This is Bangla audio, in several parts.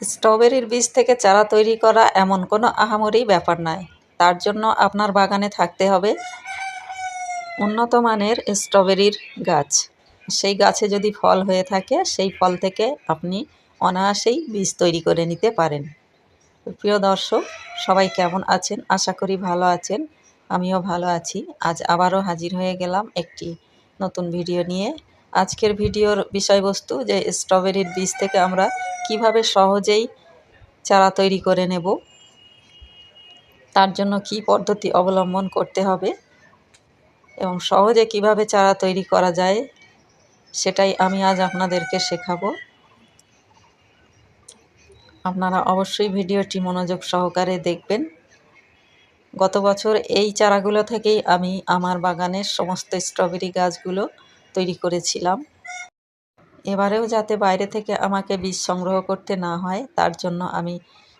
স্ট্রবেরির বীজ থেকে চারা তৈরি করা এমন কোনো আহামরি ব্যাপার নয়। তার জন্য আপনার বাগানে থাকতে হবে উন্নত মানের স্ট্রবেরির গাছ। সেই গাছে যদি ফল হয়ে থাকে, সেই ফল থেকে আপনি অনায়াসেই বীজ তৈরি করে নিতে পারেন। প্রিয় দর্শক, সবাই কেমন আছেন? আশা করি ভালো আছেন। আমিও ভালো আছি। আজ আবারও হাজির হয়ে গেলাম একটি নতুন ভিডিও নিয়ে। আজকের ভিডিওর বিষয়বস্তু যে স্ট্রবেরির বীজ থেকে আমরা কীভাবে সহজেই চারা তৈরি করে নেব, তার জন্য কি পদ্ধতি অবলম্বন করতে হবে এবং সহজে কীভাবে চারা তৈরি করা যায় সেটাই আমি আজ আপনাদেরকে শেখাবো। আপনারা অবশ্যই ভিডিওটি মনোযোগ সহকারে দেখবেন। গত বছর এই চারাগুলো থেকেই আমি আমার বাগানের সমস্ত স্ট্রবেরি গাছগুলো তৈরি করেছিলাম। এবারেও যাতে বাইরে থেকে আমাকে বীজ সংগ্রহ করতে না হয়, তার জন্য আমি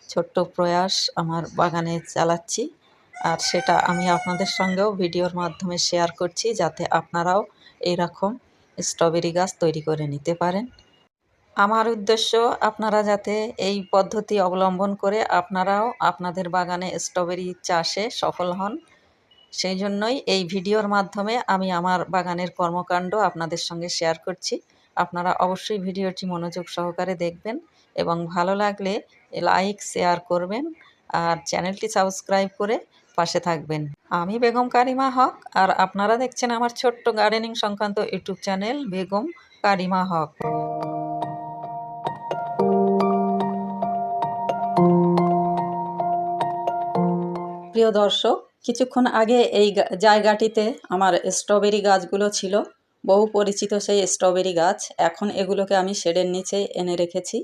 ছোট্ট প্রয়াস আমার বাগানে চালাচ্ছি। আর সেটা আমি আপনাদের সঙ্গেও ভিডিওর মাধ্যমে শেয়ার করছি, যাতে আপনারাও এইরকম স্ট্রবেরি গাছ তৈরি করে নিতে পারেন। আমার উদ্দেশ্য, আপনারা যাতে এই পদ্ধতি অবলম্বন করে আপনারাও আপনাদের বাগানে স্ট্রবেরি চাষে সফল হন। সেই জন্যই এই ভিডিওর মাধ্যমে আমি আমার বাগানের কর্মকাণ্ড আপনাদের সঙ্গে শেয়ার করছি। আপনারা অবশ্যই ভিডিওটি মনোযোগ সহকারে দেখবেন এবং ভালো লাগলে লাইক, শেয়ার করবেন আর চ্যানেলটি সাবস্ক্রাইব করে পাশে থাকবেন। আমি বেগম কারিমা হক আর আপনারা দেখছেন আমার ছোট্ট গার্ডেনিং সংক্রান্ত ইউটিউব চ্যানেল বেগম কারিমা হক। প্রিয় দর্শক কিছুক্ষণ আগে এই জায়গাটিতে আমার স্ট্রবেরি গাছগুলো ছিল, বহু পরিচিত সেই স্ট্রবেরি গাছ। এখন এগুলোকে আমি শেডের নিচে এনে রেখেছি,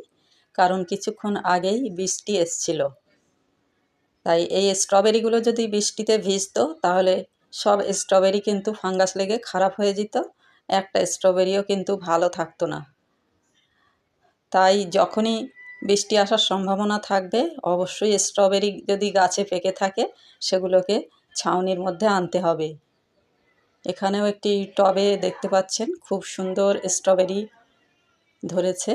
কারণ কিছুক্ষণ আগেই বৃষ্টি এসছিল। তাই এই স্ট্রবেরিগুলো যদি বৃষ্টিতে ভিজতো, তাহলে সব স্ট্রবেরি কিন্তু ফাঙ্গাস লেগে খারাপ হয়ে যেত, একটা স্ট্রবেরিও কিন্তু ভালো থাকতো না। তাই যখনই বৃষ্টি আসার সম্ভাবনা থাকবে। অবশ্যই স্ট্রবেরি যদি গাছে পেকে থাকে, সেগুলোকে ছাউনির মধ্যে আনতে হবে। এখানেও একটি টবে দেখতে পাচ্ছেন, খুব সুন্দর স্ট্রবেরি ধরেছে।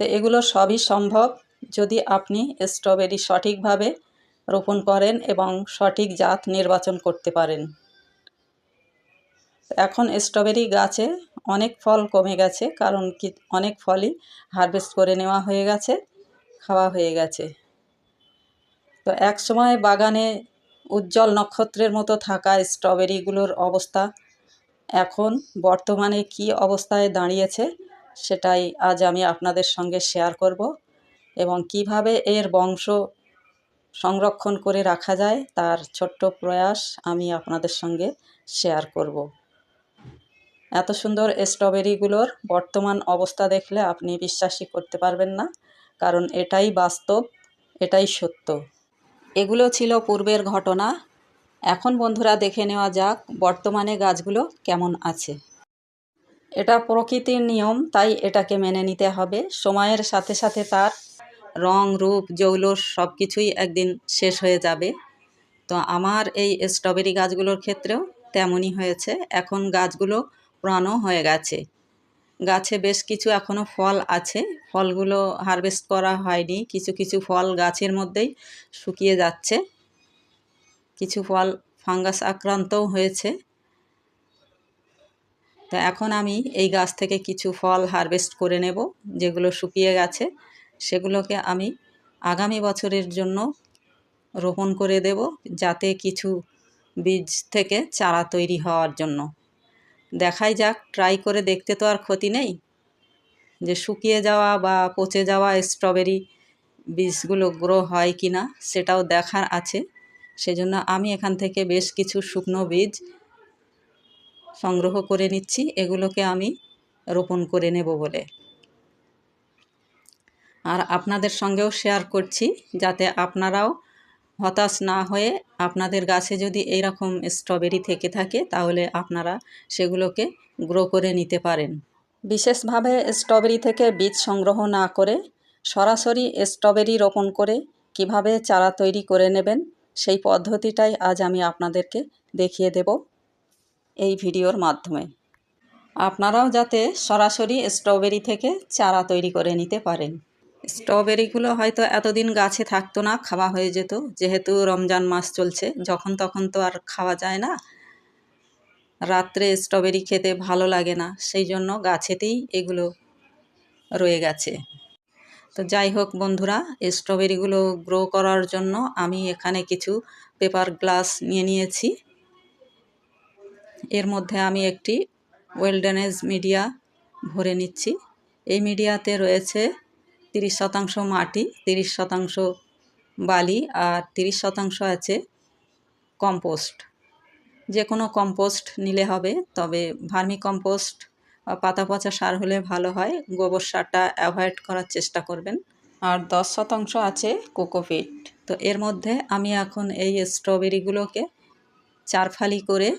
তো এগুলো সবই সম্ভব যদি আপনি স্ট্রবেরি সঠিকভাবে রোপণ করেন এবং সঠিক জাত নির্বাচন করতে পারেন। এখন স্ট্রবেরি গাছে অনেক ফল কমে গেছে, কারণ কি অনেক ফলই হারভেস্ট করে নেওয়া হয়ে গেছে, খাওয়া হয়ে গেছে। তো এক সময় বাগানে উজ্জ্বল নক্ষত্রের মতো থাকা স্ট্রবেরিগুলোর অবস্থা, এখন বর্তমানে কি অবস্থায় দাঁড়িয়েছে সেটাই আজ আমি আপনাদের সঙ্গে শেয়ার করব এবং কীভাবে এর বংশ সংরক্ষণ করে রাখা যায় তার ছোট্ট প্রয়াস আমি আপনাদের সঙ্গে শেয়ার করব। এত সুন্দর স্ট্রবেরিগুলোর বর্তমান অবস্থা দেখলে আপনি বিশ্বাসই করতে পারবেন না। কারণ এটাই বাস্তব, এটাই সত্য। এগুলো ছিল পূর্বের ঘটনা। এখন বন্ধুরা দেখে নেওয়া যাক বর্তমানে গাছগুলো কেমন আছে। এটা প্রকৃতির নিয়ম, তাই এটাকে মেনে নিতে হবে। সময়ের সাথে সাথে তার রং, রূপ, জৌলস সব কিছুই একদিন শেষ হয়ে যাবে। তো আমার এই স্ট্রবেরি গাছগুলোর ক্ষেত্রেও তেমনই হয়েছে। এখন গাছগুলো পুরানো হয়ে গেছে। গাছে বেশ কিছু এখনও ফল আছে। ফলগুলো হারভেস্ট করা হয়নি। কিছু কিছু ফল গাছের মধ্যেই শুকিয়ে যাচ্ছে। কিছু ফল ফাঙ্গাস আক্রান্তও হয়েছে। তো এখন আমি এই গাছ থেকে কিছু ফল হারভেস্ট করে নেব, যেগুলো শুকিয়ে গেছে। সেগুলোকে আমি আগামী বছরের জন্য রোপণ করে দেব, যাতে কিছু বীজ থেকে চারা তৈরি হওয়ার জন্য। দেখাই যাক ট্রাই করে দেখতে তো আর ক্ষতি নেই। যে শুকিয়ে যাওয়া বা পচে যাওয়া স্ট্রবেরি বীজগুলো গ্রো হয় কি না, সেটাও দেখার আছে। সেজন্য আমি এখান থেকে বেশ কিছু শুকনো বীজ সংগ্রহ করে নিচ্ছি, এগুলোকে আমি রোপণ করে নেব বলে। আর আপনাদের সঙ্গেও শেয়ার করছি, যাতে আপনারাও হতাশ না হয়ে আপনাদের গাছে যদি এইরকম স্ট্রবেরি থেকে থাকে, তাহলে আপনারা সেগুলোকে গ্রো করে নিতে পারেন। বিশেষভাবে স্ট্রবেরি থেকে বীজ সংগ্রহ না করে, সরাসরি স্ট্রবেরি রোপণ করে কীভাবে চারা তৈরি করে নেবেন, সেই পদ্ধতিটাই আজ আমি আপনাদেরকে দেখিয়ে দেব এই ভিডিওর মাধ্যমে। আপনারাও যাতে সরাসরি স্ট্রবেরি থেকে চারা তৈরি করে নিতে পারেন। স্ট্রবেরিগুলো হয়তো এতদিন গাছে থাকতো না, খাওয়া হয়ে যেত। যেহেতু রমজান মাস চলছে, যখন তখন তো আর খাওয়া যায় না। রাত্রে স্ট্রবেরি খেতে ভালো লাগে না, সেই জন্য গাছেতেই এগুলো রয়ে গেছে। তো যাই হোক বন্ধুরা স্ট্রবেরিগুলো গ্রো করার জন্য আমি এখানে কিছু পেপার গ্লাস নিয়ে নিয়েছি। এর মধ্যে আমি একটি ওয়েলডেনেজ মিডিয়া ভরে নিচ্ছি। এই মিডিয়াতে রয়েছে তিরিশ শতাংশ মাটি, তিরিশ শতাংশ বালি আর তিরিশ শতাংশ আছে কম্পোস্ট। যে কোনো কম্পোস্ট নিলে হবে, তবে ভার্মি কম্পোস্ট বা পাতা পচা সার হলে ভালো হয়। গোবর সারটা অ্যাভয়েড করার চেষ্টা করবেন। আর দশ শতাংশ আছে কোকোপিট। তো এর মধ্যে আমি এখন এই স্ট্রবেরিগুলোকে চারফালি করে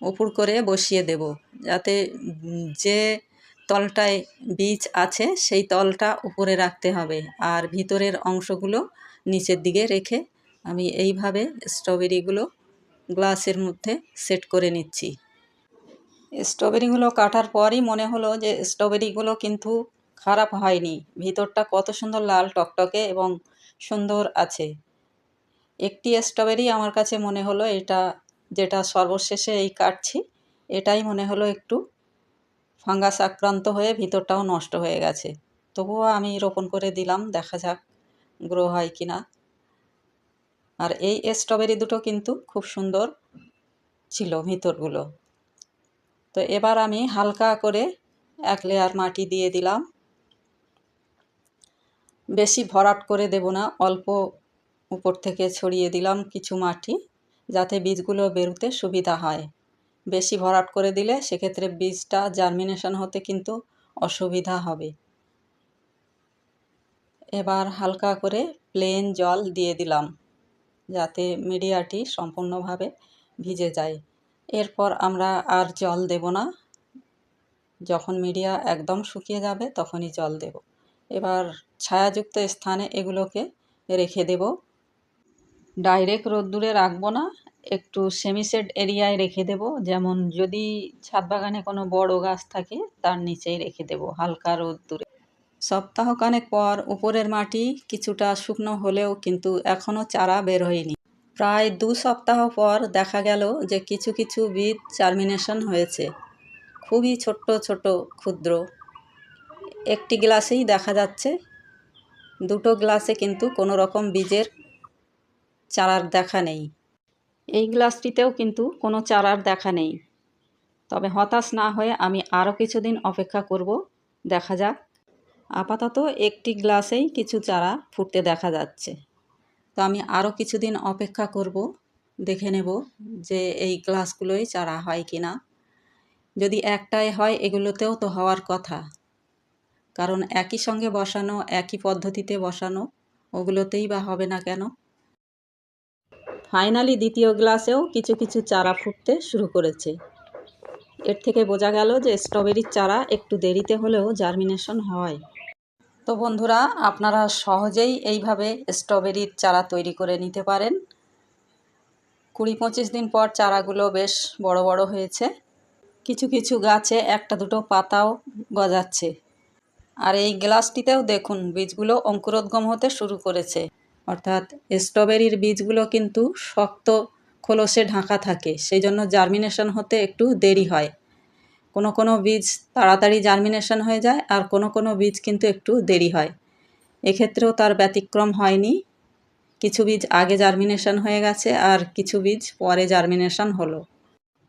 উপর করে বসিয়ে দেব। যাতে যে তলটায় বীজ আছে, সেই তলটা উপরে রাখতে হবে। আর ভিতরের অংশগুলো নিচের দিকে রেখে আমি এইভাবে স্ট্রবেরিগুলো গ্লাসের মধ্যে সেট করে নিচ্ছি। স্ট্রবেরিগুলো কাটার পরই মনে হলো যে স্ট্রবেরিগুলো কিন্তু খারাপ হয়নি। ভিতরটা কত সুন্দর লাল টকটকে এবং সুন্দর আছে। একটি স্ট্রবেরি আমার কাছে মনে হলো এটা যেটা সর্বশেষে এই কাটছি, এটাই মনে হলো একটু ফাঙ্গাস আক্রান্ত হয়ে ভিতরটাও নষ্ট হয়ে গেছে। তবুও আমি রোপণ করে দিলাম, দেখা যাক গ্রো হয় কি না আর এই স্ট্রবেরি দুটো কিন্তু খুব সুন্দর ছিল ভিতরগুলো। তো এবার আমি হালকা করে এক লেয়ার মাটি দিয়ে দিলাম। বেশি ভরাট করে দেব না, অল্প উপর থেকে ছড়িয়ে দিলাম কিছু মাটি, যাতে বীজগুলো বেরোতে সুবিধা হয়। বেশি ভরাট করে দিলে সেক্ষেত্রে বীজটা জার্মিনেশন হতে কিন্তু অসুবিধা হবে। এবার হালকা করে প্লেন জল দিয়ে দিলাম, যাতে মিডিয়াটি সম্পূর্ণভাবে ভিজে যায়। এরপর আমরা আর জল দেব না। যখন মিডিয়া একদম শুকিয়ে যাবে তখনই জল দেব। এবার ছায়াযুক্ত স্থানে এগুলোকে রেখে দেব। ডাইরেক্ট রোদ্দুরে রাখব না একটু সেমিসেড এরিয়ায় রেখে দেব। যেমন যদি ছাদ বাগানে কোনো বড় গাছ থাকে, তার নিচেই রেখে দেব, হালকা রোদ্দুরে সপ্তাহখানেক পর উপরের মাটি কিছুটা শুকনো হলেও কিন্তু এখনও চারা বের হয়নি। প্রায় দু সপ্তাহ পর দেখা গেল যে কিছু কিছু বীজ চার্মিনেশন হয়েছে। খুবই ছোট্ট ছোট ক্ষুদ্র। একটি গ্লাসেই দেখা যাচ্ছে, দুটো গ্লাসে কিন্তু কোনো রকম বীজের চারার দেখা নেই। এই গ্লাসটিতেও কিন্তু কোনো চারার দেখা নেই। তবে হতাশ না হয়ে আমি আরও কিছুদিন অপেক্ষা করব, দেখা যাক। আপাতত একটি গ্লাসেই কিছু চারা ফুটতে দেখা যাচ্ছে। তো আমি আরও কিছুদিন অপেক্ষা করব, দেখে নেব যে এই গ্লাসগুলোই চারা হয় কি না। যদি একটাই হয়, এগুলোতেও তো হওয়ার কথা। কারণ একই সঙ্গে বসানো, একই পদ্ধতিতে বসানো, ওগুলোতেই বা হবে না কেন? ফাইনালি দ্বিতীয় গ্লাসেও কিছু কিছু চারা ফুটতে শুরু করেছে। এর থেকে বোঝা গেল যে স্ট্রবেরির চারা একটু দেরিতে হলেও জার্মিনেশন হয়। তো বন্ধুরা, আপনারা সহজেই এইভাবে স্ট্রবেরির চারা তৈরি করে নিতে পারেন। কুড়ি পঁচিশ দিন পর চারাগুলো বেশ বড় বড় হয়েছে। কিছু কিছু গাছে একটা দুটো পাতাও গজাচ্ছে। আর এই গ্লাসটিতেও দেখুন, বীজগুলো অঙ্কুরোদ্গম হতে শুরু করেছে। অর্থাৎ স্ট্রবেরির বীজগুলো কিন্তু শক্ত খোলসে ঢাকা থাকে, সেই জন্য জার্মিনেশন হতে একটু দেরি হয়। কোনো কোনো বীজ তাড়াতাড়ি জার্মিনেশন হয়ে যায় আর কোনো কোনো বীজ কিন্তু একটু দেরি হয়। এক্ষেত্রেও তার ব্যতিক্রম হয়নি। কিছু বীজ আগে জার্মিনেশন হয়ে গেছে আর কিছু বীজ পরে জার্মিনেশন হলো।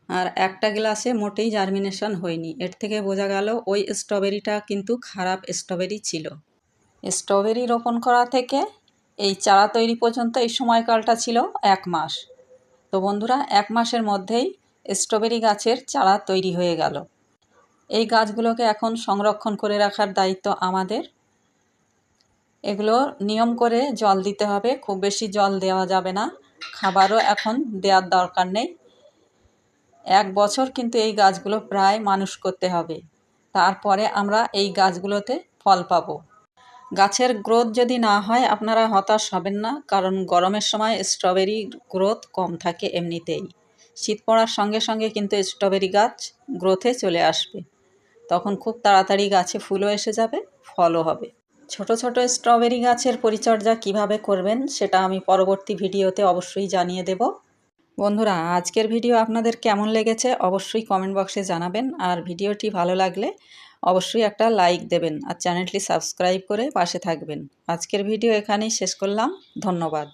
আর একটা গ্লাসে মোটেই জার্মিনেশন হয়নি। এর থেকে বোঝা গেল ওই স্ট্রবেরিটা কিন্তু খারাপ স্ট্রবেরি ছিল। স্ট্রবেরি রোপণ করা থেকে এই চারা তৈরি পর্যন্ত এই সময়কালটা ছিল এক মাস। তো বন্ধুরা, এক মাসের মধ্যেই স্ট্রবেরি গাছের চারা তৈরি হয়ে গেল। এই গাছগুলোকে এখন সংরক্ষণ করে রাখার দায়িত্ব আমাদের। এগুলো নিয়ম করে জল দিতে হবে, খুব বেশি জল দেওয়া যাবে না। খাবারও এখন দেওয়ার দরকার নেই। এক বছর কিন্তু এই গাছগুলো প্রায় মানুষ করতে হবে। তারপরে আমরা এই গাছগুলোতে ফল পাবো। গাছের গ্রোথ যদি না হয়, আপনারা হতাশ হবেন না, কারণ গরমের সময় স্ট্রবেরির গ্রোথ কম থাকে এমনিতেই। শীত পড়ার সঙ্গে সঙ্গে কিন্তু স্ট্রবেরি গাছ গ্রোথে চলে আসবে। তখন খুব তাড়াতাড়ি গাছে ফুলও এসে যাবে, ফলও হবে। ছোট ছোট স্ট্রবেরি গাছের পরিচর্যা কীভাবে করবেন, সেটা আমি পরবর্তী ভিডিওতে অবশ্যই জানিয়ে দেব। বন্ধুরা, আজকের ভিডিও আপনাদের কেমন লেগেছে অবশ্যই কমেন্ট বক্সে জানাবেন, আর ভিডিওটি ভালো লাগলে অবশ্যই একটা লাইক দেবেন আর চ্যানেলটি সাবস্ক্রাইব করে পাশে থাকবেন। আজকের ভিডিও এখানেই শেষ করলাম। ধন্যবাদ।